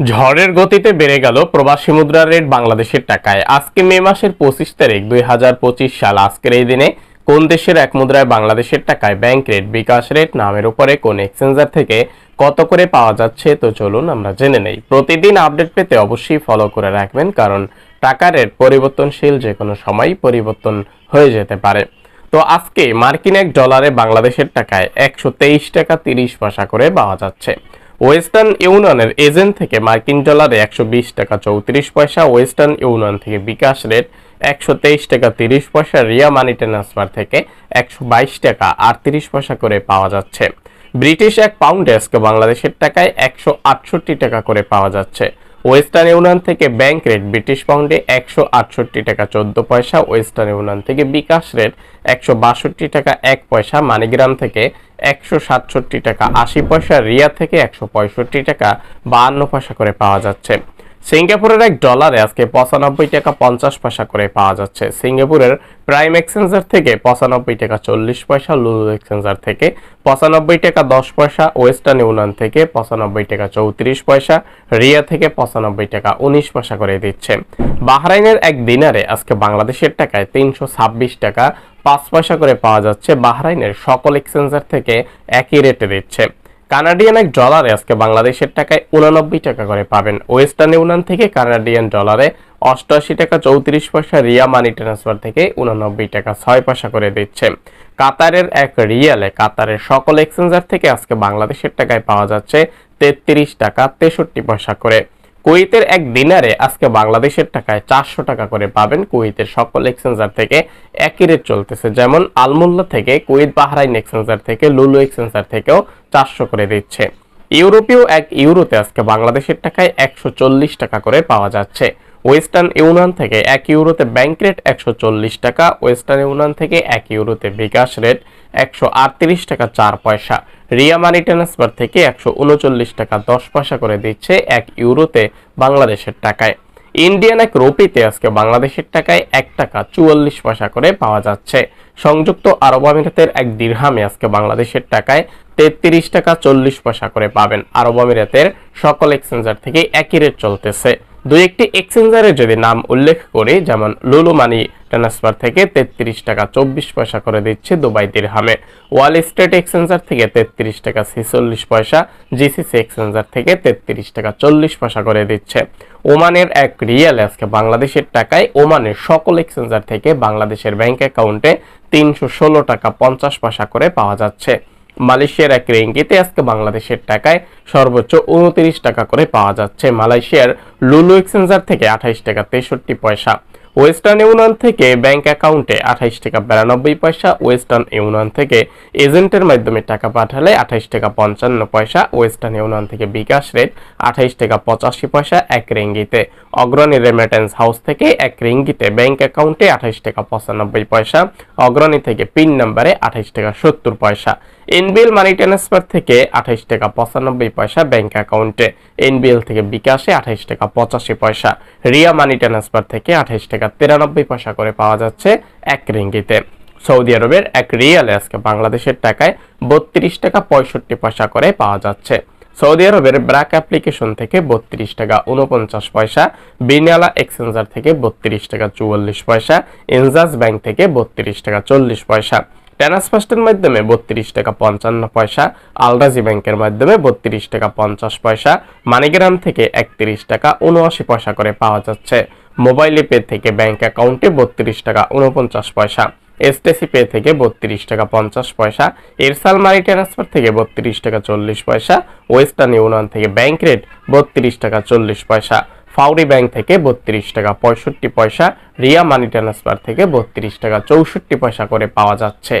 ঝড়ের গতিতে বেড়ে গেল প্রবাসী মুদ্রার রেট বাংলাদেশের টাকায়। আজকে মে মাসের পঁচিশ তারিখ, দুই হাজার পঁচিশ সাল। আজকের এই দিনে কোন দেশের এক মুদ্রায় বাংলাদেশের টাকায় ব্যাংক রেট, বিকাশ রেট, নামের উপরে কোন এক্সচেঞ্জার থেকে কত করে পাওয়া যাচ্ছে, তো চলুন আমরা জেনে নেই। প্রতিদিন আপডেট পেতে অবশ্যই ফলো করে রাখবেন, কারণ টাকা রেট পরিবর্তনশীল যে কোনো সময় পরিবর্তন হয়ে যেতে পারে। তো আজকে মার্কিন এক ডলারে বাংলাদেশের টাকায় একশো তেইশ টাকা তিরিশ পয়সা করে পাওয়া যাচ্ছে। ওয়েস্টার্ন ইউনিয়নের এজেন্ট থেকে মার্কিন ডলারে একশো বিশ টাকা চৌত্রিশ পয়সা, ওয়েস্টার্ন ইউনিয়ন থেকে বিকাশ রেট একশো তেইশ টাকা তিরিশ পয়সা, রিয়া মানি ট্রান্সফার থেকে একশো বাইশ টাকা আটত্রিশ পয়সা করে পাওয়া যাচ্ছে। ব্রিটিশ এক পাউন্ড ডেস্ক বাংলাদেশের টাকায় একশো আটষট্টি টাকা করে পাওয়া যাচ্ছে। ওয়েস্টার্ন ইউনিয়ন থেকে ব্যাংক রেট ব্রিটিশ পাউন্ডে একশো আটষট্টি টাকা চোদ্দ পয়সা, ওয়েস্টার্ন ইউনিয়ন থেকে বিকাশ রেট একশো বাষট্টি টাকা এক পয়সা, মানিগ্রাম থেকে একশো সাতষট্টি টাকা আশি পয়সা, রিয়া থেকে একশো পঁয়ষট্টি টাকা বাহান্ন পয়সা করে পাওয়া যাচ্ছে। সিঙ্গাপুরের এক ডলারে আজকে পঁচানব্বই টাকা পঞ্চাশ পয়সা করে পাওয়া যাচ্ছে। সিঙ্গাপুরের প্রাইম এক্সচেঞ্জার থেকে পঁচানব্বই টাকা চল্লিশ পয়সা লুলু এক্সচেঞ্জার থেকে পঁচানব্বই টাকা দশ পয়সা, ওয়েস্টার্ন ইউনিয়ন থেকে পঁচানব্বই টাকা চৌত্রিশ পয়সা, রিয়া থেকে পঁচানব্বই টাকা উনিশ পয়সা করে দিচ্ছে। বাহরাইনের এক দিনারে আজকে বাংলাদেশের টাকায় তিনশো ছাব্বিশ টাকা পাঁচ পয়সা করে পাওয়া যাচ্ছে। বাহরাইনের সকল এক্সচেঞ্জার থেকে একই রেটে দিচ্ছে। কানাডিয়ান এক ডলারে আজকে বাংলাদেশের টাকায় উনানব্বই টাকা করে পাবেন। ওয়েস্টার্ন ইউনিয়ন থেকে কানাডিয়ান ডলারে অষ্টআশি টাকা চৌত্রিশ পয়সা, রিয়া মানি ট্রান্সফার থেকে উনানব্বই টাকা ছয় পয়সা করে দিচ্ছে। কাতারের এক রিয়ালে কাতারের সকল এক্সচেঞ্জার থেকে আজকে বাংলাদেশের টাকায় পাওয়া যাচ্ছে তেত্রিশ টাকা তেষট্টি পয়সা করে। কুয়েতের এক দিনারে আজকে বাংলাদেশের টাকায় চারশো টাকা করে পাবেন কুয়েতের সকল এক্সচেঞ্জার থেকে একই রেট চলতেছে। যেমন আলমুল্লা থেকে কুয়েত বাহরাইন এক্সচেঞ্জার থেকে, লুলু এক্সচেঞ্জার থেকেও চারশো করে দিচ্ছে। ইউরোপীয় এক ইউরোতে আজকে বাংলাদেশের টাকায় একশো চল্লিশ টাকা করে পাওয়া যাচ্ছে। ওয়েস্টার্ন ইউনিয়ন থেকে এক ইউরোতে ব্যাংক রেট একশো চল্লিশ টাকা, ওয়েস্টার্ন ইউনিয়ন থেকে এক ইউরোতে বিকাশ রেট একশো আটত্রিশ টাকা চার পয়সা। রিয়া মানি ট্রান্সফার থেকে একশো উনচল্লিশ টাকা দশ পয়সা করে দিচ্ছে এক ইউরোতে বাংলাদেশের টাকায়। ইন্ডিয়ান এক রুপিতে আজকে বাংলাদেশের টাকায় এক টাকা চুয়াল্লিশ পয়সা করে পাওয়া যাচ্ছে। সংযুক্ত আরব আমিরাতের এক দিরহামে আজকে বাংলাদেশের টাকায় তেত্রিশ টাকা চল্লিশ পয়সা করে পাবেন। আরব আমিরাতের সকল এক্সচেঞ্জার থেকে একই রেট চলতেছে। দুই একটি এক্সচেঞ্জারের যদি নাম উল্লেখ করি যেমন লুলু মানি ট্রান্সফার থেকে তেত্রিশ টাকা চব্বিশ পয়সা করে দিচ্ছে দুবাই দিরহামে। ওয়াল স্ট্রিট এক্সচেঞ্জার থেকে তেত্রিশ টাকা ছেচল্লিশ পয়সা, জিসিসি এক্সচেঞ্জার থেকে তেত্রিশ টাকা চল্লিশ পয়সা করে দিচ্ছে। ওমানের এক রিয়েল আজকে বাংলাদেশের টাকায় ওমানের সকল এক্সচেঞ্জার থেকে বাংলাদেশের ব্যাংক অ্যাকাউন্টে তিনশো ষোলো টাকা পঞ্চাশ পয়সা করে পাওয়া যাচ্ছে। মালয়েশিয়ার এক রেঙ্গিতে আজকে বাংলাদেশের টাকায় সর্বোচ্চ উনত্রিশ টাকা করে পাওয়া যাচ্ছে। মালয়েশিয়ার লুলু এক্সচেঞ্জার থেকে আঠাইশ টাকা তেষট্টি পয়সা, ওয়েস্টার্ন ইউনিয়ন থেকে ব্যাংক অ্যাকাউন্টে আঠাইশ টাকা বিরানব্বই পয়সা, ওয়েস্টার্ন ইউনিয়ন থেকে এজেন্টের মাধ্যমে টাকা পাঠালে আঠাইশ টাকা পঞ্চান্ন পয়সা, ওয়েস্টার্ন ইউনিয়ন থেকে বিকাশ রেট আঠাইশ টাকা পঁচাশি পয়সা এক রেঙ্গিতে, অগ্রণী রেমিটেন্স হাউস থেকে এক রিঙ্গিতে ব্যাংক অ্যাকাউন্টে আঠাইশ টাকা পঁচানব্বই পয়সা, অগ্রণী থেকে পিন নাম্বারে আঠাইশ টাকা সত্তর পয়সা। এনবিএল মানি ট্রান্সফার থেকে আঠাইশ টাকা পঁচানব্বই পয়সা ব্যাংক অ্যাকাউন্টে। এনবিএল থেকে বিকাশে আঠাইশ টাকা পঁচাশি পয়সা। রিয়া মানি ট্রান্সফার থেকে আঠাইশ টাকা তিরানব্বই পয়সা করে পাওয়া যাচ্ছে এক রিঙ্গিতে। সৌদি আরবের এক রিয়ালে আজকে বাংলাদেশের টাকায় বত্রিশ টাকা পঁয়ষট্টি পয়সা করে পাওয়া যাচ্ছে। সৌদি আরবের ব্র্যাক অ্যাপ্লিকেশন থেকে বত্রিশ টাকা উনপঞ্চাশ পয়সা বিনিয়ালা এক্সচেঞ্জার থেকে বত্রিশ টাকা চুয়াল্লিশ পয়সা ইনজাস ব্যাংক থেকে বত্রিশ টাকা চল্লিশ পয়সা। ট্রান্সফার্স্টের মাধ্যমে বত্রিশ টাকা পঞ্চান্ন পয়সা, আলরাজি ব্যাংকের মাধ্যমে বত্রিশ টাকা পঞ্চাশ পয়সা, মানিগ্রাম থেকে একত্রিশ টাকা উনআশি পয়সা করে পাওয়া যাচ্ছে। মোবাইল পে থেকে ব্যাংক অ্যাকাউন্টে বত্রিশ টাকা উনপঞ্চাশ পয়সা, এসটিসি পে থেকে বত্রিশ টাকা পঞ্চাশ পয়সা, এরসাল মানি ট্রান্সফার থেকে বত্রিশ টাকা চল্লিশ পয়সা, ওয়েস্টার্ন ইউনিয়ন থেকে ব্যাংক রেট বত্রিশ টাকা চল্লিশ পয়সা। ফাউরি ব্যাংক থেকে বত্রিশ টাকা, পঁয়ষট্টি পয়সা, রিয়া মানি ট্রান্সফার থেকে বত্রিশ টাকা, চৌষট্টি পয়সা করে পাওয়া যাচ্ছে।